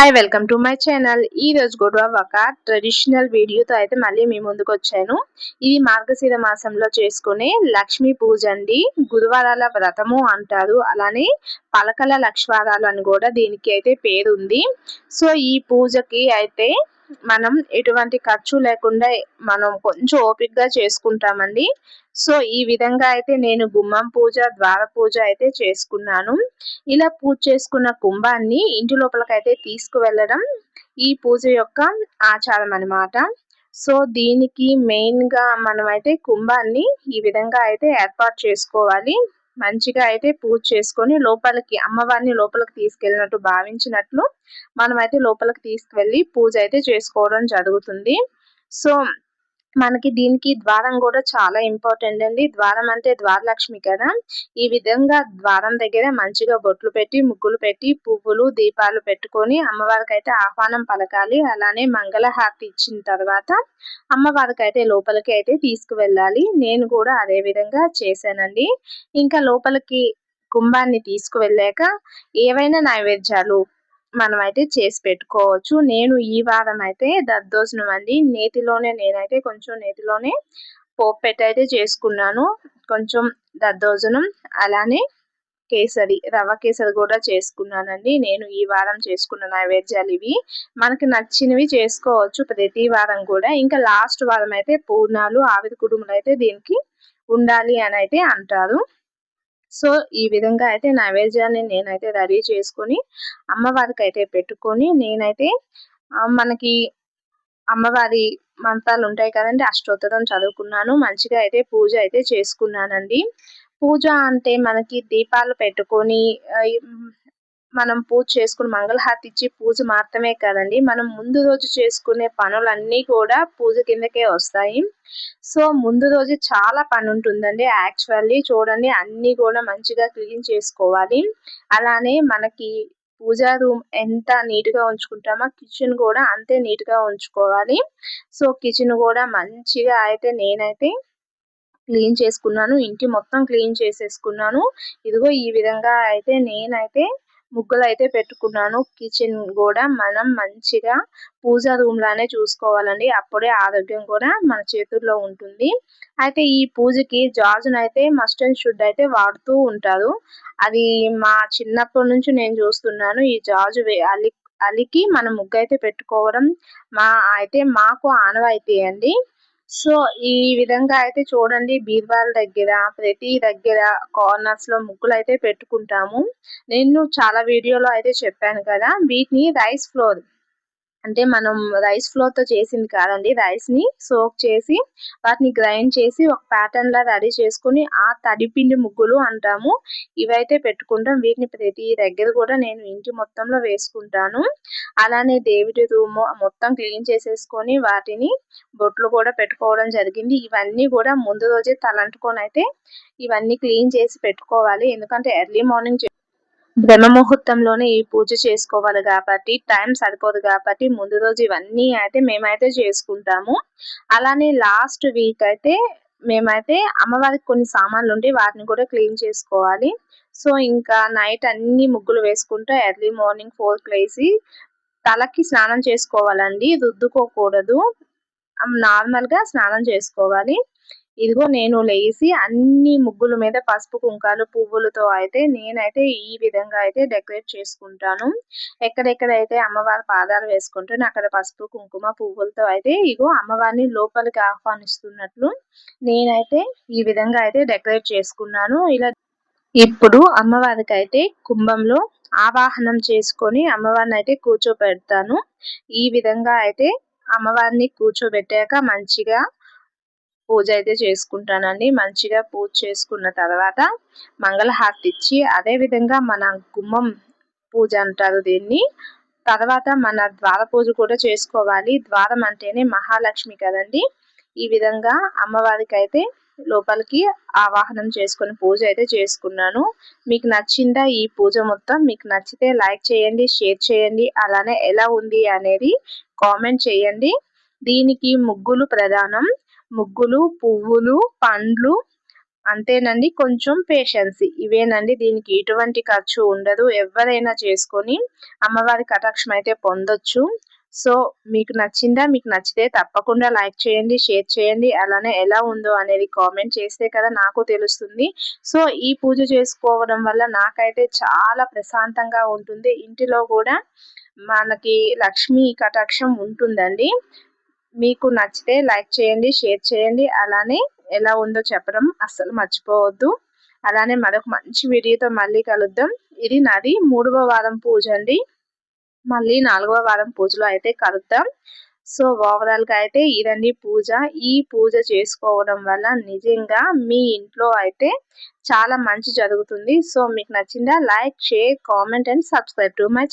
Hi welcome to my channel ఈ రోజు కూడా ఒక ట్రెడిషనల్ వీడియోతో అయితే మళ్ళీ మీ ముందుకు వచ్చాను. ఇది మార్గశిర మాసంలో చేసుకునే లక్ష్మీ పూజ అండి. గురువారాల వ్రతము అంటారు. అలానే పలకల లక్ష్వారాలు అని కూడా దీనికి అయితే పేరు ఉంది సో ఈ పూజకి అయితే మనం ఎటువంటి ఖర్చు లేకుండా మనం కొంచెం ఓపిక్గా చేసుకుంటామండి. సో ఈ విధంగా అయితే నేను గుమ్మం పూజ ద్వార పూజ అయితే చేసుకున్నాను. ఇలా పూజ చేసుకున్న కుంభాన్ని ఇంటి లోపలికైతే తీసుకువెళ్ళడం ఈ పూజ యొక్క ఆచారం అనమాట సో దీనికి మెయిన్గా మనమైతే కుంభాన్ని ఈ విధంగా అయితే ఏర్పాటు చేసుకోవాలి. మంచిగా అయితే పూజ చేసుకొని లోపలికి అమ్మవారిని లోపలికి తీసుకెళ్ళినట్టు భావించినట్లు మనం అయితే లోపలికి తీసుకువెళ్ళి పూజ అయితే చేసుకోవడం జరుగుతుంది. సో మనకి దీనికి ద్వారం కూడా చాలా ఇంపార్టెంట్ అండి. ద్వారం అంటే ద్వారలక్ష్మి కదా. ఈ విధంగా ద్వారం దగ్గర మంచిగా బొట్లు పెట్టి ముగ్గులు పెట్టి పువ్వులు దీపాలు పెట్టుకొని అమ్మవారికి అయితే ఆహ్వానం పలకాలి. అలానే మంగళహారతి ఇచ్చిన తర్వాత అమ్మవారికి అయితే లోపలికి అయితే తీసుకువెళ్ళాలి. నేను కూడా అదే విధంగా చేశానండి. ఇంకా లోపలికి కుంభాన్ని తీసుకువెళ్ళాక ఏవైనా నైవేద్యాలు మనం అయితే చేసి పెట్టుకోవచ్చు. నేను ఈ వారం అయితే దద్దోజనం అండి. నేతిలోనే నేనైతే కొంచెం నేతిలోనే పోపు పెట్టి అయితే చేసుకున్నాను. కొంచెం దద్దోజనం అలానే కేసరి రవ్వ కేసరి కూడా చేసుకున్నానండి. నేను ఈ వారం చేసుకున్న నైవేద్యాలు ఇవి. మనకి నచ్చినవి చేసుకోవచ్చు ప్రతి వారం కూడా. ఇంకా లాస్ట్ వారం అయితే పూర్ణాలు ఆవిరి కుటుంబాలు అయితే దీనికి ఉండాలి అని అయితే అంటారు. సో ఈ విధంగా అయితే నైవేద్యాన్ని నేనైతే రెడీ చేసుకొని అమ్మవారికి అయితే పెట్టుకొని నేనైతే మనకి అమ్మవారి మంత్రాలు ఉంటాయి కదండి అష్టోత్తరం చదువుకున్నాను మంచిగా అయితే పూజ అయితే చేసుకున్నానండి. పూజ అంటే మనకి దీపాలు పెట్టుకొని మనం పూజ చేసుకుని మంగళహారతి ఇచ్చి పూజ మాత్రమే కదండి. మనం ముందు రోజు చేసుకునే పనులన్నీ కూడా పూజ కిందకే వస్తాయి. సో ముందు రోజు చాలా పని ఉంటుందండి. యాక్చువల్లీ చూడండి అన్నీ కూడా మంచిగా క్లీన్ చేసుకోవాలి. అలానే మనకి పూజా రూమ్ ఎంత నీట్గా ఉంచుకుంటామో కిచెన్ కూడా అంతే నీట్గా ఉంచుకోవాలి. సో కిచెన్ కూడా మంచిగా అయితే నేనైతే క్లీన్ చేసుకున్నాను. ఇంటి మొత్తం క్లీన్ చేసేసుకున్నాను. ఇదిగో ఈ విధంగా అయితే నేనైతే ముగ్గులు అయితే పెట్టుకున్నాను. కిచెన్ కూడా మనం మంచిగా పూజ రూమ్ లానే చూసుకోవాలండి. అప్పుడే ఆరోగ్యం కూడా మన చేతుల్లో ఉంటుంది. అయితే ఈ పూజకి జాజును అయితే మస్ట్ అండ్ షుడ్ అయితే వాడుతూ ఉంటారు. అది మా చిన్నప్పటి నుంచి నేను చూస్తున్నాను. ఈ జాజు అలి అలికి మనం ముగ్గు అయితే పెట్టుకోవడం మా అయితే మాకు ఆనవాయితీ అండి. సో ఈ విధంగా అయితే చూడండి బీర్వాల దగ్గర ప్రతి దగ్గర కార్నర్స్లో ముగ్గులు అయితే పెట్టుకుంటాము. నేను చాలా వీడియోలో అయితే చెప్పాను కదా వీటిని రైస్ ఫ్లోర్ అంటే మనం రైస్ ఫ్లోర్తో చేసింది కాదండి రైస్ని సోక్ చేసి వాటిని గ్రైండ్ చేసి ఒక ప్యాటర్న్ లా రెడీ చేసుకుని ఆ తడిపిండి ముగ్గులు అంటాము. ఇవైతే పెట్టుకుంటాం. వీటిని ప్రతి దగ్గర కూడా నేను ఇంటి మొత్తంలో వేసుకుంటాను. అలానే దేవుడి రూమ్ మొత్తం క్లీన్ చేసేసుకొని వాటిని బొట్లు కూడా పెట్టుకోవడం జరిగింది. ఇవన్నీ కూడా ముందు రోజే తలంటుకొని అయితే ఇవన్నీ క్లీన్ చేసి పెట్టుకోవాలి. ఎందుకంటే ఎర్లీ మార్నింగ్ బ్రహ్మ ముహూర్తంలోనే ఈ పూజ చేసుకోవాలి కాబట్టి టైం సరిపోదు కాబట్టి ముందు రోజు ఇవన్నీ అయితే మేమైతే చేసుకుంటాము. అలానే లాస్ట్ వీక్ అయితే మేమైతే అమ్మవారికి కొన్ని సామాన్లు ఉంటే వాటిని కూడా క్లీన్ చేసుకోవాలి. సో ఇంకా నైట్ అన్ని ముగ్గులు వేసుకుంటూ ఎర్లీ మార్నింగ్ ఫోర్కి వేసి తలకి స్నానం చేసుకోవాలండి. రుద్దుకోకూడదు. నార్మల్గా స్నానం చేసుకోవాలి. ఇదిగో నేను లేచి అన్ని ముగ్గుల మీద పసుపు కుంకాలు పువ్వులతో అయితే నేనైతే ఈ విధంగా అయితే డెకరేట్ చేసుకుంటాను. ఎక్కడెక్కడైతే అమ్మవారి పాదాలు వేసుకుంటాను అక్కడ పసుపు కుంకుమ పువ్వులతో అయితే ఇగో అమ్మవారిని లోపలికి ఆహ్వానిస్తున్నట్లు నేనైతే ఈ విధంగా అయితే డెకరేట్ చేసుకున్నాను. ఇలా ఇప్పుడు అమ్మవారికి అయితే కుంభంలో ఆవాహనం చేసుకొని అమ్మవారిని అయితే కూర్చోబెడతాను ఈ విధంగా అయితే అమ్మవారిని కూర్చోబెట్టాక మంచిగా పూజ అయితే చేసుకుంటానండి. మంచిగా పూజ చేసుకున్న తర్వాత మంగళహారతి ఇచ్చి అదే విధంగా మన గుమ్మం పూజ అంటారు దీన్ని. తర్వాత మన ద్వార పూజ కూడా చేసుకోవాలి. ద్వారం అంటేనే మహాలక్ష్మి కదండి. ఈ విధంగా అమ్మవారికి అయితే లోపలికి ఆవాహనం చేసుకుని పూజ అయితే చేసుకున్నాను. మీకు నచ్చిందా ఈ పూజ మొత్తం? మీకు నచ్చితే లైక్ చేయండి షేర్ చేయండి. అలానే ఎలా ఉంది అనేది కామెంట్ చేయండి. దీనికి ముగ్గులు ప్రధానం. ముగ్గులు పువ్వులు పండ్లు. అంతేనండి కొంచెం పేషెన్స్ ఇవేనండి దీనికి ఎటువంటి ఖర్చు ఉండదు. ఎవరైనా చేసుకొని అమ్మవారి కటాక్షం అయితే పొందొచ్చు. సో మీకు నచ్చిందా మీకు నచ్చితే తప్పకుండా లైక్ చేయండి షేర్ చేయండి. అలానే ఎలా ఉందో అనేది కామెంట్ చేస్తే కదా నాకు తెలుస్తుంది. సో ఈ పూజ చేసుకోవడం వల్ల నాకైతే చాలా ప్రశాంతంగా ఉంటుంది. ఇంటిలో కూడా మనకి లక్ష్మీ కటాక్షం ఉంటుందండి. మీకు నచ్చితే లైక్ చేయండి షేర్ చేయండి. అలానే ఎలా ఉందో చెప్పడం అస్సలు మర్చిపోవద్దు. అలానే మరొక మంచి వీడియోతో మళ్ళీ కలుద్దాం. ఇది నాది మూడవ వారం పూజ అండి. మళ్ళీ నాలుగవ వారం పూజలో అయితే కలుద్దాం. సో ఓవరాల్గా అయితే ఇదండి పూజ. ఈ పూజ చేసుకోవడం వల్ల నిజంగా మీ ఇంట్లో అయితే చాలా మంచి జరుగుతుంది. సో మీకు నచ్చిందా like share comment and subscribe to my